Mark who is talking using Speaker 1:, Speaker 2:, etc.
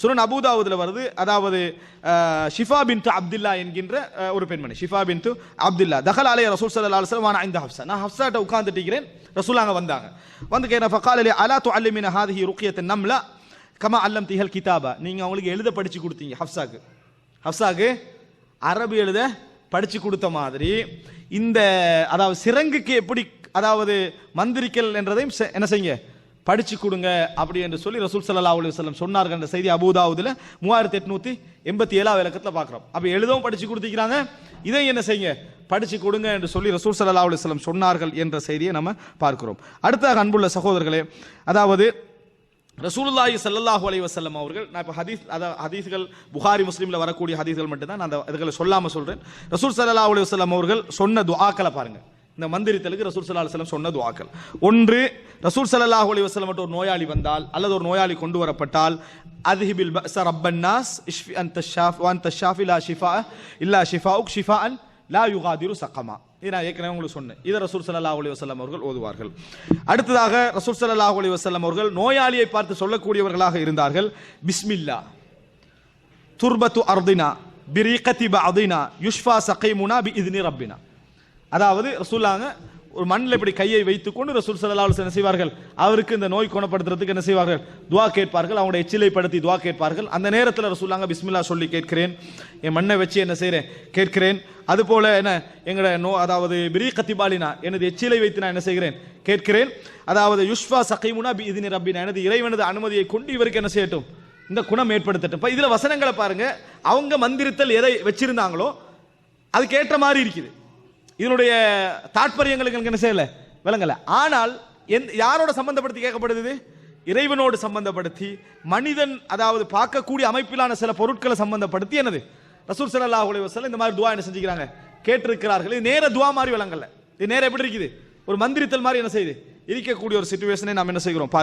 Speaker 1: சுரன் அபுதாவுதில் வருது. அதாவது ஷிஃபா பின் அப்துல்லா என்கின்ற ஒரு பெண்மணி. ஷிஃபா பின் அப்துல்லா. தஹல் அலைய ரசூல் சல்லா அலுவலம் வான இந்த ஹப்சா நான் ஹப்சாட்ட உட்கார்ந்துட்டு இருக்கிறேன் ரசூல் அங்கே வந்தாங்க. வந்து கேட்ட ஃபக்கால் அலி அலா து அல்லமின் ஹாதிஹி ருக்கியத்தை நம்லா கமா அல்லம் திஹல் கிதாபா. நீங்கள் அவங்களுக்கு எழுத படித்து கொடுத்தீங்க ஹப்சாக்கு ஹப்சாக்கு அரபு எழுத படித்து கொடுத்த மாதிரி இந்த அதாவது சிறங்குக்கு எப்படி அதாவது மந்திரிக்கல் என்றதையும் செ- என்ன செய்யுங்க? படிச்சு கொடுங்க அப்படி என்று சொல்லி ரசூல் சல்லா அலி வல்லம் சொன்னார்கள் என்ற செய்தி அபூதாவுதுல மூவாயிரத்தி எட்நூத்தி எண்பத்தி ஏழாவது இலக்கத்தில் பார்க்குறோம். அப்போ எழுதவும் படிச்சு கொடுத்துக்கிறாங்க. இதை என்ன செய்யுங்க? படிச்சு கொடுங்க என்று சொல்லி ரசூல் சல்லா அலி வல்லம் சொன்னார்கள் என்ற செய்தியை நம்ம பார்க்கிறோம். அடுத்ததாக அன்புள்ள சகோதரர்களே அதாவது ரசூலுல்லாஹி ஸல்லல்லாஹு அலி வசல்லம் அவர்கள் நான் இப்போ ஹதீஸ் அதாவது ஹதீஸ்கள் புகாரி முஸ்லீமில் வரக்கூடிய ஹதீஸ்கள் மட்டும்தான் நான் அந்த இதுகளை சொல்லாமல் சொல்கிறேன் ரசூல் சல்லா அலி வல்லம் அவர்கள் சொன்ன துஆக்களை பாருங்கள் இந்த மந்திரித்தலுக்கு ரசூல் சல்லா அலைஹி வஸல்லம் சொன்ன ஒன்று ரசூல் சல்லாஹ் அலி வசலம் மட்டும் ஒரு நோயாளி வந்தால் அல்லது ஒரு நோயாளி கொண்டு வரப்பட்டால் அதிஹிபில் சார் ரப்பன் நாஸ் இஷ்ஃபி அன்த ஷாஃப் வஅன்த ஷாஃபி இல்லா ஷிஃபா இல்லா ஷிஃபா அண்ட் லா யுகாதிரு சக்கமா. இது நான் ஏற்கனவே உங்களுக்கு சொன்னேன். இதை ரசூல் சல்லா அலி வசலம் அவர்கள் ஓதுவார்கள். அடுத்ததாக ரசூல் சல்லா அலி வசலம் அவர்கள் நோயாளியை பார்த்து சொல்லக்கூடியவர்களாக இருந்தார்கள். பிஸ்மில்லா. துர்பத்து அர்தினா பிரீகத்தி அதினா யுஷ்ஃபா சகைமுனா பி இதுனி ரப்பினா. அதாவது ரசூல்லாங்க ஒரு மண்ணில் இப்படி கையை வைத்துக்கொண்டு ரசூல் ஸல்லல்லாஹு என்ன செய்வார்கள்? அவருக்கு இந்த நோய் குணப்படுத்துறதுக்கு என்ன செய்வார்கள்? துவா கேட்பார்கள் அவங்களுடைய எச்சிலைப்படுத்தி துவா கேட்பார்கள். அந்த நேரத்தில் ரசூல்லாங்க பிஸ்மில்லா சொல்லி கேட்கிறேன். என் மண்ணை வச்சு என்ன செய்கிறேன் கேட்கிறேன். அதுபோல என்ன? எங்களோட நோ அதாவது பிரி கத்திபாலினா எனது எச்சிலை வைத்து நான் என்ன செய்கிறேன்? கேட்கிறேன். அதாவது யுஷ்வா சகைமுனா பி இதினி ரப்பினா எனது இறைவனது அனுமதியை கொண்டு இவருக்கு என்ன செய்யட்டும்? இந்த குணம் ஏற்படுத்தட்டும். இப்போ இதில் வசனங்களை பாருங்கள் அவங்க மந்திரத்தில் எதை வச்சிருந்தாங்களோ அதுக்கேற்ற மாதிரி இருக்குது. இதனுடைய தாற்பயங்களுக்கு எனக்கு என்ன செய்யலை? விளங்கலை. ஆனால் என் யாரோட சம்பந்தப்படுத்தி கேட்கப்படுது? இறைவனோடு சம்பந்தப்படுத்தி மனிதன் அதாவது பார்க்கக்கூடிய அமைப்பிலான சில பொருட்களை சம்பந்தப்படுத்தி என்னது? ரசூல் ஸல்லல்லாஹு அலைஹி இந்த மாதிரி துவா என்ன செஞ்சுக்கிறாங்க? கேட்டிருக்கிறார்கள். இது நேர துவா மாதிரி விளங்கலை. இது நேரம் எப்படி இருக்குது? ஒரு மந்திரித்தல் மாதிரி என்ன செய்யுது? இருக்கக்கூடிய ஒரு சுச்சுவேஷனை நாம் என்ன செய்கிறோம்?